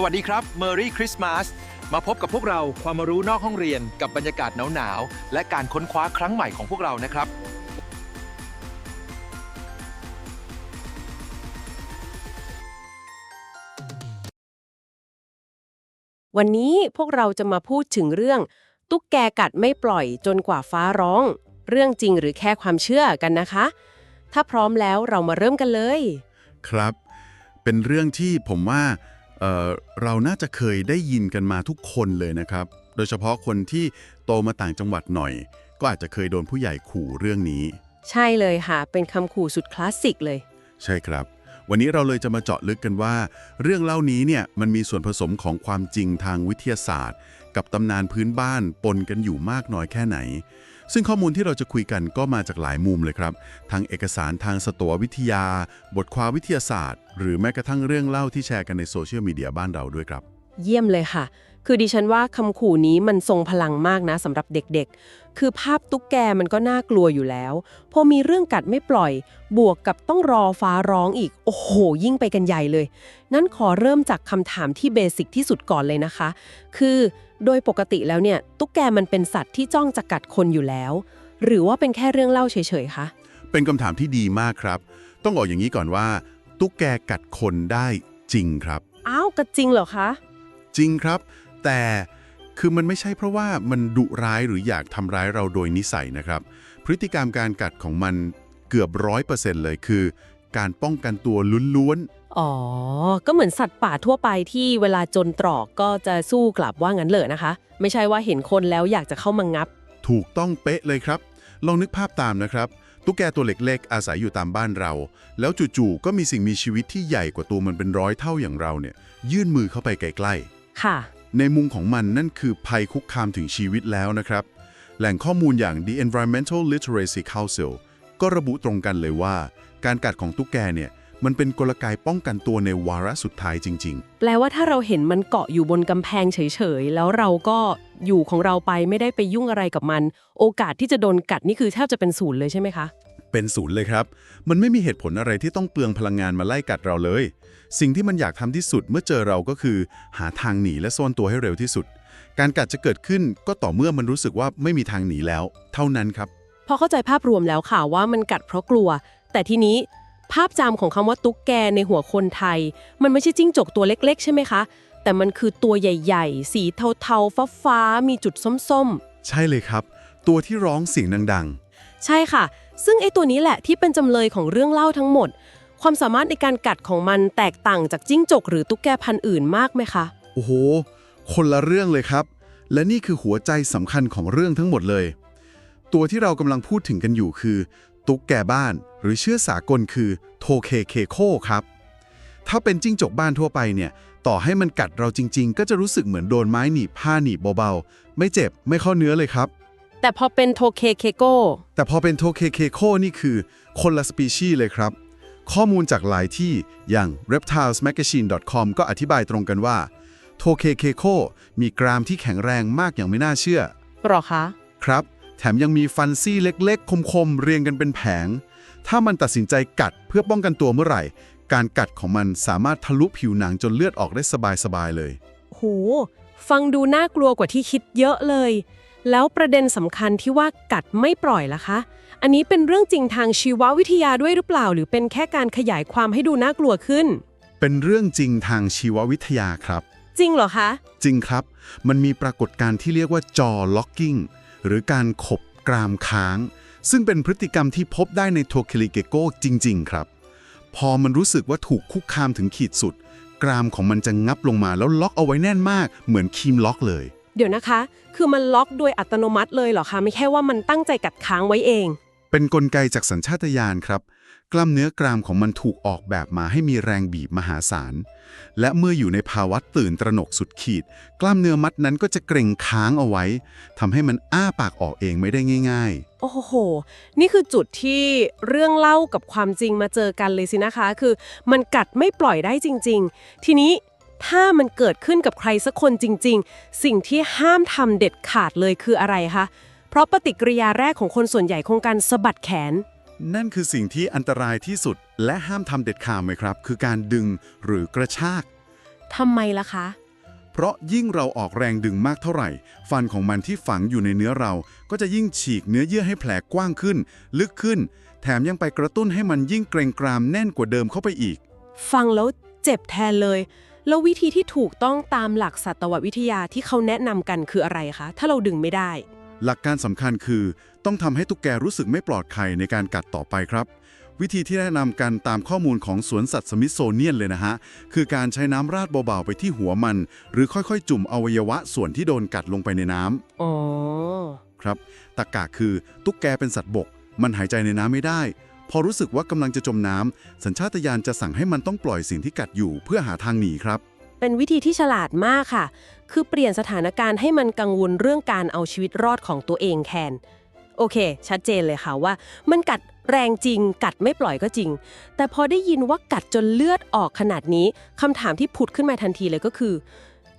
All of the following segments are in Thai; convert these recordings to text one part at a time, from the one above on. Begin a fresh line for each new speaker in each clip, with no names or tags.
สวัสดีครับ Merry Christmas มาพบกับพวกเราความรู้นอกห้องเรียนกับบรรยากาศหนาวๆ และการค้นคว้าครั้งใหม่ของพวกเรานะครับ
วันนี้พวกเราจะมาพูดถึงเรื่อง ตุ๊กแกกัดไม่ปล่อยจนกว่าฟ้าร้อง เรื่องจริงหรือแค่ความเชื่อกันนะคะ ถ้าพร้อมแล้วเรามาเริ่มกันเลย
ครับ เป็นเรื่องที่ผมว่า เอ่อเราน่าจะเคยได้ยินกันมาทุกคนเลยนะครับ โดยเฉพาะคนที่โตมาต่างจังหวัดหน่อย ก็อาจจะเคยโดนผู้ใหญ่ขู่เรื่องนี้
ใช่เลยค่ะ เป็นคำขู่สุดคลาสสิกเลย
ใช่ครับ วันนี้เราเลยจะมาเจาะลึกกันว่า เรื่องเล่านี้เนี่ยมันมีส่วนผสมของความจริงทางวิทยาศาสตร์ กับตำนานพื้นบ้านปนกันอยู่มากน้อยแค่ไหน ซึ่งข้อมูลที่เราจะคุยกันก็มาจากหลายมุมเลยครับ ทั้งเอกสารทางสตววิทยา บทความวิทยาศาสตร์ หรือแม้กระทั่งเรื่องเล่าที่แชร์กันในโซเชียลมีเดียบ้านเราด้วยครับ
เยี่ยมเลยค่ะ คือดิฉันว่าคำขู่นี้มันทรงพลังมากนะสำหรับเด็กๆ คือภาพตุ๊กแกมันก็น่ากลัวอยู่แล้ว พอมีเรื่องกัดไม่ปล่อย บวกกับต้องรอฟ้าร้องอีก โอ้โห ยิ่งไปกันใหญ่เลย นั้นขอเริ่มจากคำถามที่เบสิกที่สุดก่อนเลยนะคะ คือ โดยปกติแล้วเนี่ยตุ๊กแกมันเป็นสัตว์ที่จ้องจะกัดคนอยู่แล้ว หรือว่าเป็นแค่เรื่องเล่าเฉยๆคะ
เป็นคำถามที่ดีมากครับ ต้องบอกอย่างนี้ก่อนว่า ตุ๊กแกกัดคนได้จริงครับ
อ้าวก็จริงเหรอคะ
จริงครับ แต่คือมันไม่ใช่เพราะว่ามันดุร้ายหรืออยากทำร้ายเราโดยนิสัยนะครับ พฤติกรรมการกัดของมันเกือบร้อยเปอร์เซ็นต์เลยคือ การป้องกันตัวล้วน
อ๋อ ก็เหมือนสัตว์ป่าทั่วไปที่เวลาจนตรอกก็จะสู้กลับว่างั้นเลยนะคะ ไม่ใช่ว่าเห็นคนแล้วอยากจะเข้ามางับ
ๆถูกต้องเป๊ะเลยครับ ลองนึกภาพตามนะครับ ตุ๊กแกตัวเล็กๆ อาศัยอยู่ตามบ้านเรา แล้วจู่ๆก็มีสิ่งมีชีวิตที่ใหญ่กว่าตัวมันเป็นร้อยเท่าอย่างเราเนี่ย ยื่นมือเข้าไปใกล้ๆ
ค่ะ
ในมุมของมันนั่นคือภัยคุกคามถึงชีวิตแล้วนะครับ แหล่งข้อมูลอย่าง The Environmental Literacy Council ก็ระบุตรงกันเลยว่า การกัดของตุ๊กแกเนี่ย มันเป็นกลไกป้องกันตัวในวาระสุดท้ายจริง
แปลว่าถ้าเราเห็นมันเกาะอยู่บนกำแพงเฉยๆ แล้วเราก็อยู่ของเราไปไม่ได้ไปยุ่งอะไรกับมัน โอกาสที่จะโดนกัดนี่คือแทบจะเป็นศูนย์เลยใช่ไหมคะ
ๆ เป็นศูนย์เลยครับ มันไม่มีเหตุผลอะไรที่ต้องเปลืองพลังงานมาไล่กัดเราเลย สิ่งที่มันอยากทำที่สุดเมื่อเจอเราก็คือ หาทางหนีและซ่อนตัวให้เร็วที่สุด การกัดจะเกิดขึ้นก็ต่อเมื่อมันรู้สึกว่าไม่มีทางหนีแล้ว เท่านั้นครับ
พอเข้าใจภาพรวมแล้วค่ะว่ามันกัดเพราะกลัว แต่ทีนี้ ภาพจำของคำว่าตุ๊กแกในหัวคนไทย มันไม่ใช่จิ้งจกตัวเล็ก ๆ ใช่ไหมคะ แต่มันคือตัวใหญ่ ๆ สีเทาๆ ฟ้าๆมีจุดส้ม
ใช่เลยครับ ตัวที่ร้องเสียงดังๆ
ๆใช่ค่ะ ซึ่งไอ้ตัวนี้แหละที่เป็นจำเลยของเรื่องเล่าทั้งหมด ความสามารถในการกัดของมันแตกต่างจากจิ้งจกหรือตุ๊กแกพันธุ์อื่นมากไหมคะ
โอ้โห คนละเรื่องเลยครับ และนี่คือหัวใจสำคัญของเรื่องทั้งหมดเลย ตัวที่เรากำลังพูดถึงกันอยู่คือ ตุ๊กแกบ้าน หรือเชื้อสากลคือโทเคเคโคครับ ถ้าเป็นจิ้งจกบ้านทั่วไปเนี่ย ต่อให้มันกัดเราจริง ๆ ก็จะรู้สึกเหมือนโดนไม้หนีบผ้าหนีบเบาๆ ไม่เจ็บไม่เข้าเนื้อเลยครับ
แต่พอเป็นโทเคเคโก
แต่พอเป็นโทเคเคโคนี่คือคนละสปีชีส์เลยครับ ข้อมูลจากหลายที่อย่าง reptilesmagazine.com ก็อธิบายตรงกันว่าโทเคเคโคมีกรามที่แข็งแรงมากอย่างไม่น่าเชื่อ
หรอคะ
ครับ แถมยังมีฟันซี่เล็กๆ คมๆ เรียงกันเป็นแผง ถ้ามันตัดสินใจกัดเพื่อป้องกันตัวเมื่อไหร่ การกัดของมันสามารถทะลุผิวหนังจนเลือดออกได้สบายๆเลย
โห ฟังดูน่ากลัวกว่าที่คิดเยอะเลย แล้วประเด็นสำคัญที่ว่ากัดไม่ปล่อยล่ะคะ อันนี้เป็นเรื่องจริงทางชีววิทยาด้วยหรือเปล่า หรือเป็นแค่การขยายความให้ดูน่ากลัวขึ้น
เป็นเรื่องจริงทางชีววิทยาครับ
จริงเหรอคะ
จริงครับ มันมีปรากฏการณ์ที่เรียกว่าจอล็อกกิ้ง หรือการขบกรามค้าง ซึ่งเป็นพฤติกรรมที่พบได้ในโทเคลิเกโกจริง ๆ ครับ พอมันรู้สึกว่าถูกคุกคามถึงขีดสุด กรามของมันจะงับลงมาแล้วล็อกเอาไว้แน่นมาก เหมือนคีมล็อกเลย
เดี๋ยวนะคะ คือมันล็อกโดยอัตโนมัติเลยเหรอคะ ไม่แค่ว่ามันตั้งใจกัดค้างไว้เอง
เป็นนกลไกจากสัญชาตญาณครับ กล้ามเนื้อกรามของมันถูกออกแบบมาให้มีแรงบีบมหาศาล และเมื่ออยู่ในภาวะตื่นตระหนกสุดขีด กล้ามเนื้อมัดนั้นก็จะเกร็งค้างเอาไว้ทำให้มันอ้าปากออกเองไม่ได้ง่าย ๆ
โอ้โห นี่คือจุดที่เรื่องเล่ากับความจริงมาเจอกันเลยสินะคะ คือ มันกัดไม่ปล่อยได้จริง ๆ ทีนี้ถ้ามันเกิดขึ้นกับใครสักคนจริง ๆ สิ่งที่ห้ามทำเด็ดขาดเลยคืออะไรคะ เพราะปฏิกิริยาแรกของคนส่วนใหญ่คงการสะบัดแขน
นั่นคือสิ่งที่อันตรายที่สุดและห้ามทำเด็ดขาดไหมครับ คือการดึงหรือกระชาก
ทำไมล่ะคะ
เพราะยิ่งเราออกแรงดึงมากเท่าไหร่ ฟันของมันที่ฝังอยู่ในเนื้อเรา ก็จะยิ่งฉีกเนื้อเยื่อให้แผลกว้างขึ้น ลึกขึ้น แถมยังไปกระตุ้นให้มันยิ่งเกรงกรามแน่นกว่าเดิมเข้าไปอีก
ฟังแล้วเจ็บแทนเลย แล้ววิธีที่ถูกต้องตามหลักสัตววิทยาที่เขาแนะนำกันคืออะไรคะ ถ้าเราดึงไม่ได้
หลักการสำคัญคือ ต้องทำให้ตุ๊กแกรู้สึกไม่ปลอดภัยในการกัดต่อไปครับ วิธีที่แนะนำกันตามข้อมูลของสวนสัตว์สมิธโซเนียนเลยนะฮะ คือการใช้น้ำราดเบาๆไปที่หัวมัน หรือค่อยๆ จุ่มอวัยวะส่วนที่โดนกัดลงไปในน้ำ
อ๋อ
ครับตะกะคือตุ๊กแกเป็นสัตว์บก มันหายใจในน้ำไม่ได้ พอรู้สึกว่ากำลังจะจมน้ำสัญชาตญาณจะสั่งให้มันต้องปล่อยสิ่งที่กัดอยู่เพื่อหาทางหนีครับ
เป็นวิธีที่ฉลาดมากค่ะ คือเปลี่ยนสถานการณ์ให้มันกังวลเรื่องการเอาชีวิตรอดของตัวเองแทน โอเค ชัดเจนเลยค่ะว่า มันกัดแรงจริง กัดไม่ปล่อยก็จริง แต่พอได้ยินว่ากัดจนเลือดออกขนาดนี้คำถามที่ผุดขึ้นมาทันทีเลยก็คือ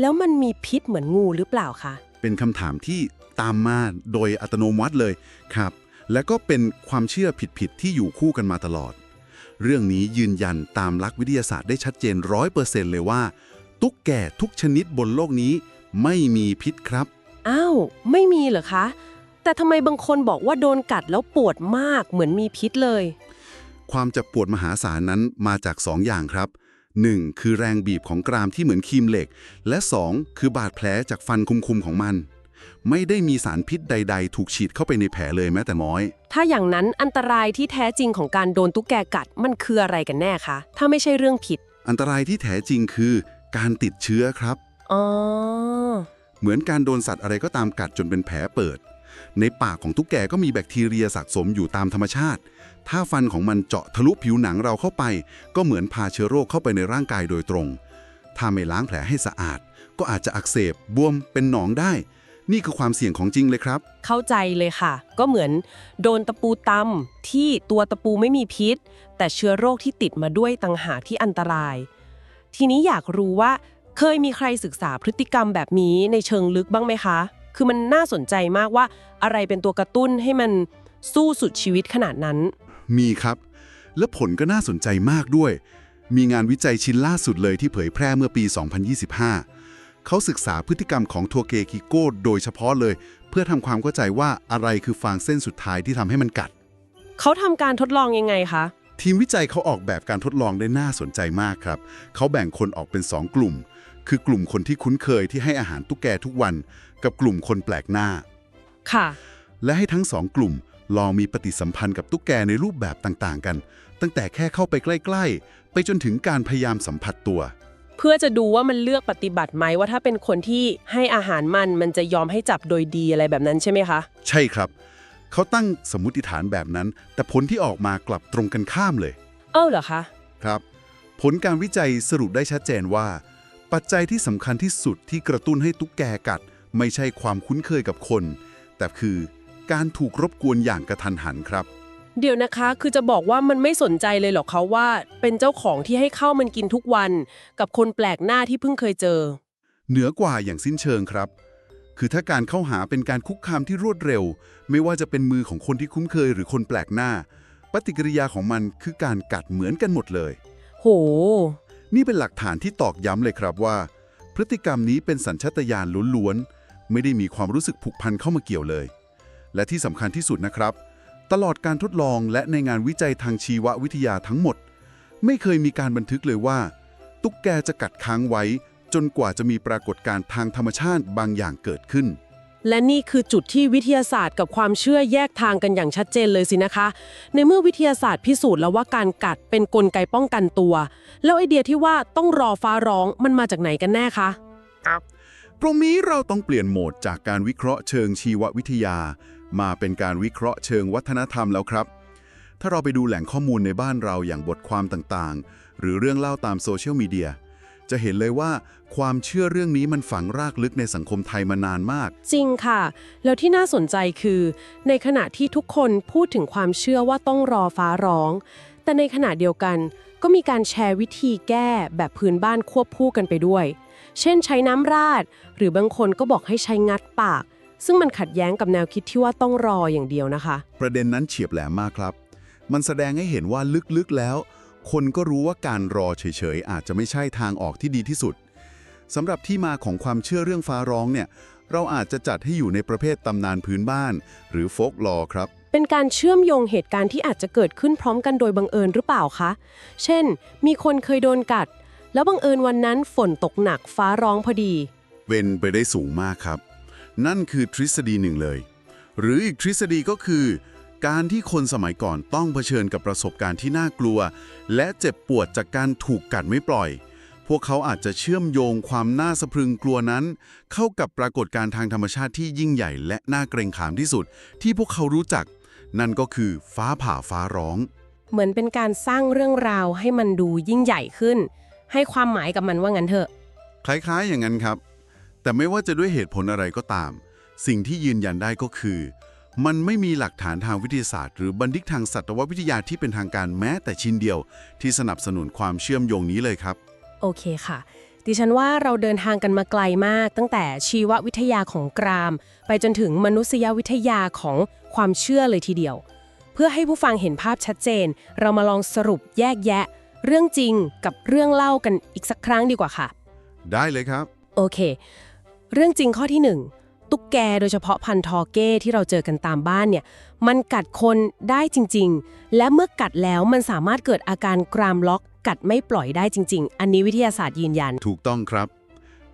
แล้วมันมีพิษเหมือนงูหรือเปล่าคะ
เป็นคำถามที่ตามมาโดยอัตโนมัติเลยครับ และก็เป็นความเชื่อผิดๆที่อยู่คู่กันมาตลอดเรื่องนี้ยืนยันตามหลักวิทยาศาสตร์ได้ชัดเจนร้อยเปอร์เซ็นต์เลยว่า ตุ๊กแกทุกชนิดบนโลกนี้ ไม่มีพิษครับ
อ้าว ไม่มีเหรอคะ แต่ทำไมบางคนบอกว่าโดนกัดแล้วปวดมากเหมือนมีพิษเลย
ความเจ็บปวดมหาศาลนั้นมาจาก2อย่างครับ 1. คือแรงบีบของกรามที่เหมือนครีมเหล็ก และ 2. คือบาดแผลจากฟันคุมๆของมัน ไม่ได้มีสารพิษใด ๆ ถูกฉีดเข้าไปในแผลเลยแม้แต่น้อย
ถ้าอย่างนั้นอันตรายที่แท้จริงของการโดนตุ๊กแกกัดมันคืออะไรกันแน่คะ ถ้าไม่ใช่เรื่องผิด
อันตรายที่แท้จริงคือ การติดเชื้อครับ
อ๋อ
เหมือนการโดนสัตว์อะไรก็ตามกัดจนเป็นแผลเปิด ในปากของตุ๊กแกก็มีแบคทีเรียสะสมอยู่ตามธรรมชาติ ถ้าฟันของมันเจาะทะลุผิวหนังเราเข้าไป ก็เหมือนพาเชื้อโรคเข้าไปในร่างกายโดยตรง ถ้าไม่ล้างแผลให้สะอาด ก็อาจจะอักเสบบวมเป็นหนองได้ นี่คือความเสี่ยงของจริงเลยครับ
เข้าใจเลยค่ะ ก็เหมือนโดนตะปูตำที่ตัวตะปูไม่มีพิษ แต่เชื้อโรคที่ติดมาด้วยต่างหากที่อันตราย ทีนี้อยากรู้ว่า เคยมีใครศึกษาพฤติกรรมแบบนี้ในเชิงลึกบ้างไหมคะ คือมันน่าสนใจมากว่าอะไรเป็นตัวกระตุ้นให้มันสู้สุดชีวิตขนาดนั้น
มีครับ และผลก็น่าสนใจมากด้วย มีงานวิจัยชิ้นล่าสุดเลยที่เผยแพร่เมื่อปี 2025 เขาศึกษาพฤติกรรมของทัวเกกิโก้โดยเฉพาะเลย เพื่อทำความเข้าใจว่าอะไรคือฟางเส้นสุดท้ายที่ทำให้มันกัด
เขาทำการทดลองยังไงคะ
ทีมวิจัยเขาออกแบบการทดลองได้น่าสนใจมากครับ เขาแบ่งคนออกเป็น 2 กลุ่ม คือกลุ่มคนที่คุ้นเคยที่ให้อาหารตุ๊กแกทุกวัน กับกลุ่มคนแปลกหน้า
ค่ะ
และให้ทั้งสองกลุ่มลองมีปฏิสัมพันธ์กับตุ๊กแกในรูปแบบต่างๆ กัน ตั้งแต่แค่เข้าไปใกล้ๆ ไปจนถึงการพยายามสัมผัสตัว
เพื่อจะดูว่ามันเลือกปฏิบัติไหมว่าถ้าเป็นคนที่ให้อาหารมันมันจะยอมให้จับโดยดีอะไรแบบนั้นใช่ไหมคะ
ใช่ครับ เขาตั้งสมมุติฐานแบบนั้น แต่ผลที่ออกมากลับตรงกันข้ามเลย
เอ้าเหรอคะ
ครับ ผลการวิจัยสรุปได้ชัดเจนว่า ปัจจัยที่สำคัญที่สุดที่กระตุ้นให้ตุ๊กแกกัด ไม่ใช่ความคุ้นเคยกับคน แต่คือการถูกรบกวนอย่างกระทันหันครับ
เดี๋ยวนะคะ คือจะบอกว่ามันไม่สนใจเลยเหรอคะว่า เป็นเจ้าของที่ให้ข้าวมันกินทุกวัน กับคนแปลกหน้าที่เพิ่งเคยเจอ
เหนือกว่าอย่างสิ้นเชิงครับ คือถ้าการเข้าหาเป็นการคุกคามที่รวดเร็ว ไม่ว่าจะเป็นมือของคนที่คุ้นเคยหรือคนแปลกหน้า ปฏิกิริยาของมันคือการกัดเหมือนกันหมดเลย
โห
นี่เป็นหลักฐานที่ตอกย้ำเลยครับว่า พฤติกรรมนี้เป็นสัญชาตญาณล้วนๆ ไม่ได้มีความรู้สึกผูกพันเข้ามาเกี่ยวเลย และที่สำคัญที่สุดนะครับ ตลอดการทดลองและในงานวิจัยทางชีววิทยาทั้งหมด ไม่เคยมีการบันทึกเลยว่า ตุ๊กแกจะกัดค้างไว้ จนกว่าจะมีปรากฏการณ์ทางธรรมชาติบางอย่างเกิดขึ้น
และนี่คือจุดที่วิทยาศาสตร์กับความเชื่อแยกทางกันอย่างชัดเจนเลยสินะคะ ในเมื่อวิทยาศาสตร์พิสูจน์แล้วว่าการกัดเป็นกลไกป้องกันตัว แล้วไอเดียที่ว่าต้องรอฟ้าร้องมันมาจากไหนกันแน่คะ
ตรงนี้เราต้องเปลี่ยนโหมดจากการวิเคราะห์เชิงชีววิทยา มาเป็นการวิเคราะห์เชิงวัฒนธรรมแล้วครับ ถ้าเราไปดูแหล่งข้อมูลในบ้านเราอย่างบทความต่างๆ หรือเรื่องเล่าตามโซเชียลมีเดียจะเห็นเลยว่า ความเชื่อเรื่องนี้มันฝังรากลึกในสังคมไทยมานานมาก
จริงค่ะ แล้วที่น่าสนใจคือ ในขณะที่ทุกคนพูดถึงความเชื่อว่าต้องรอฟ้าร้อง แต่ในขณะเดียวกัน ก็มีการแชร์วิธีแก้แบบพื้นบ้านควบคู่กันไปด้วย เช่นใช้น้ำราด หรือบางคนก็บอกให้ใช้งัดปาก ซึ่งมันขัดแย้งกับแนวคิดที่ว่าต้องรออย่างเดียวนะคะ
ประเด็นนั้นเฉียบแหลมมากครับ มันแสดงให้เห็นว่าลึกๆแล้ว คนก็รู้ว่าการรอเฉยๆอาจจะไม่ใช่ทางออกที่ดีที่สุด สำหรับที่มาของความเชื่อเรื่องฟ้าร้องเนี่ย เราอาจจะจัดให้อยู่ในประเภทตำนานพื้นบ้าน หรือโฟกลอครับ
เป็นการเชื่อมโยงเหตุการณ์ที่อาจจะเกิดขึ้นพร้อมกันโดยบังเอิญหรือเปล่าคะ เช่น มีคนเคยโดนกัด แล้วบังเอิญวันนั้นฝนตกหนักฟ้าร้องพอดี
เป็นไปได้สูงมากครับ นั่นคือทฤษฎีหนึ่งเลย หรืออีกทฤษฎีก็คือ การที่คนสมัยก่อนต้องเผชิญกับประสบการณ์ที่น่ากลัว และเจ็บปวดจากการถูกกัดไม่ปล่อย พวกเขาอาจจะเชื่อมโยงความน่าสะพรึงกลัวนั้น เข้ากับปรากฏการณ์ทางธรรมชาติที่ยิ่งใหญ่และน่าเกรงขามที่สุด ที่พวกเขารู้จัก นั่นก็คือฟ้าผ่าฟ้าร้อง
เหมือนเป็นการสร้างเรื่องราวให้มันดูยิ่งใหญ่ขึ้น ให้ความหมายกับมันว่างั้นเถอะ
คล้ายๆอย่างนั้นครับ แต่ไม่ว่าจะด้วยเหตุผลอะไรก็ตาม สิ่งที่ยืนยันได้ก็คือ มันไม่มีหลักฐานทางวิทยาศาสตร์ หรือบันทึกทางสัตววิทยาที่เป็นทางการแม้แต่ชิ้นเดียว ที่สนับสนุนความเชื่อมโยงนี้เลยครับ
โอเคค่ะ ดิฉันว่าเราเดินทางกันมาไกลมาก ตั้งแต่ชีววิทยาของกราม ไปจนถึงมนุษยวิทยาของความเชื่อเลยทีเดียว เพื่อให้ผู้ฟังเห็นภาพชัดเจน เรามาลองสรุปแยกแยะ เรื่องจริงกับเรื่องเล่ากันอีกสักครั้งดีกว่าค่ะ
ได้เลยครับ
โอเค เรื่องจริงข้อที่ 1 ตุ๊กแกโดยเฉพาะพันธุ์ทอเก้ที่เราเจอกันตามบ้านเนี่ย มันกัดคนได้จริง ๆ และเมื่อกัดแล้วมันสามารถเกิดอาการกรามล็อก กัดไม่ปล่อยได้จริง ๆ อันนี้วิทยาศาสตร์ยืนยัน
ถูกต้องครับ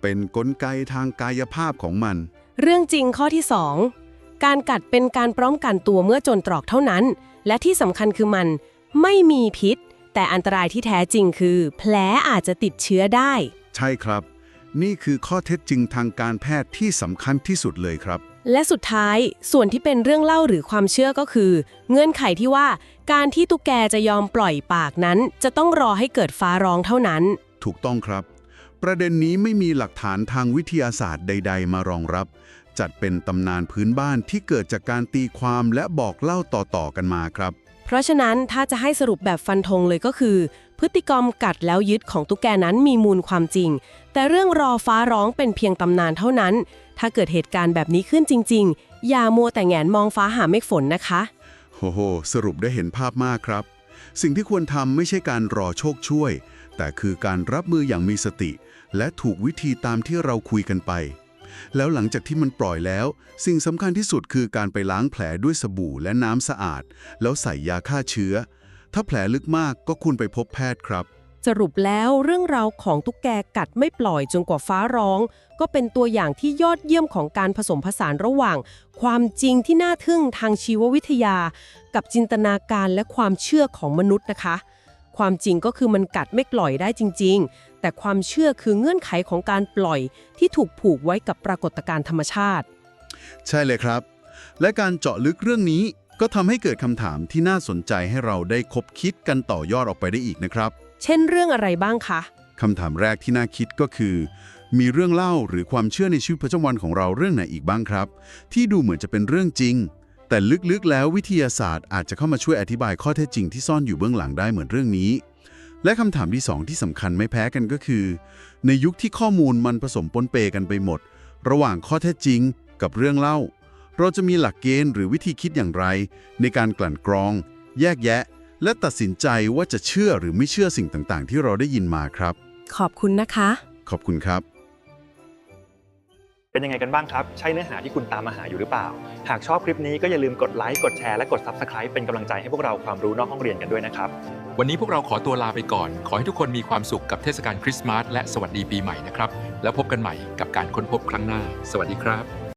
เป็นกลไกทางกายภาพของมัน
เรื่องจริงข้อที่ 2 การกัดเป็นการป้องกันตัวเมื่อโจนตรอกเท่านั้น และที่สำคัญคือมันไม่มีพิษ แต่อันตรายที่แท้จริงคือ แผลอาจจะติดเชื้อได้
ใช่ครับ นี่คือข้อเท็จจริงทางการแพทย์ที่สำคัญที่สุดเลยครับ
และสุดท้ายส่วนที่เป็นเรื่องเล่าหรือความเชื่อก็คือ เงื่อนไขที่ว่าการที่ตุ๊กแกจะยอมปล่อยปากนั้น จะต้องรอให้เกิดฟ้าร้องเท่านั้น
ถูกต้องครับ ประเด็นนี้ไม่มีหลักฐานทางวิทยาศาสตร์ใด ๆ มารองรับ จัดเป็นตำนานพื้นบ้านที่เกิดจากการตีความและบอกเล่าต่อๆกันมาครับ
เพราะฉะนั้นถ้าจะให้สรุปแบบฟันธงเลยก็คือ พฤติกรรมกัดแล้วยึดของตุ๊กแกนั้นมีมูลความจริง แต่เรื่องรอฟ้าร้องเป็นเพียงตำนานเท่านั้น ถ้าเกิดเหตุการณ์แบบนี้ขึ้นจริง ๆ อย่ามัวแต่แงนมองฟ้าหาเมฆฝนนะคะ
โหโห สรุปได้เห็นภาพมากครับ สิ่งที่ควรทำไม่ใช่การรอโชคช่วย แต่คือการรับมืออย่างมีสติ และถูกวิธีตามที่เราคุยกันไป แล้วหลังจากที่มันปล่อยแล้ว สิ่งสำคัญที่สุดคือการไปล้างแผลด้วยสบู่และน้ำสะอาด แล้วใส่ยาฆ่าเชื้อ ถ้าแผลลึกมากก็ควรไปพบแพทย์ครับ
สรุปแล้วเรื่องราวของตุ๊กแกกัดไม่ปล่อยจนกว่าฟ้าร้อง ก็เป็นตัวอย่างที่ยอดเยี่ยมของการผสมผสานระหว่าง ความจริงที่น่าทึ่งทางชีววิทยา กับจินตนาการและความเชื่อของมนุษย์นะคะ ความจริงก็คือมันกัดไม่ปล่อยได้จริง ๆ แต่ความเชื่อคือเงื่อนไขของการปล่อยที่ถูกผูกไว้กับปรากฏการณ์ธรรมชาติ
ใช่เลยครับ และการเจาะลึกเรื่องนี้ ก็ทำให้เกิดคำถามที่น่าสนใจให้เราได้คบคิดกันต่อยอดออกไปได้อีกนะครับ
เช่นเรื่องอะไรบ้างคะ
คำถามแรกที่น่าคิดก็คือ มีเรื่องเล่าหรือความเชื่อในชีวิตประจำวันของเราเรื่องไหนอีกบ้างครับ ที่ดูเหมือนจะเป็นเรื่องจริง แต่ลึกๆ แล้ววิทยาศาสตร์อาจจะเข้ามาช่วยอธิบายข้อเท็จจริงที่ซ่อนอยู่เบื้องหลังได้เหมือนเรื่องนี้ และคำถามที่สองที่สำคัญไม่แพ้กันก็คือ ในยุคที่ข้อมูลมันผสมปนเปกันไปหมด ระหว่างข้อเท็จจริง กับเรื่องเล่า เราจะมีหลักเกณฑ์หรือวิธีคิดอย่างไร ในการกลั่นกรอง แยกแยะ และตัดสินใจว่าจะเชื่อหรือไม่เชื่อสิ่งต่างๆ ที่เราได้ยินมาครับ
ขอบคุณนะคะ
ขอบคุณครับ
เป็นยังไงกันบ้างครับ ใช่เนื้อหาที่คุณตามมาหาอยู่หรือเปล่า หากชอบคลิปนี้ก็อย่าลืมกดไลค์กดแชร์และกด Subscribe เป็นกำลังใจให้พวกเราความรู้นอกห้องเรียนกันด้วยนะครับ
วันนี้พวกเราขอตัวลาไปก่อน ขอให้ทุกคนมีความสุขกับเทศกาลคริสต์มาสและสวัสดีปีใหม่นะครับ แล้วพบกันใหม่กับการค้นพบครั้งหน้า สวัสดีครับ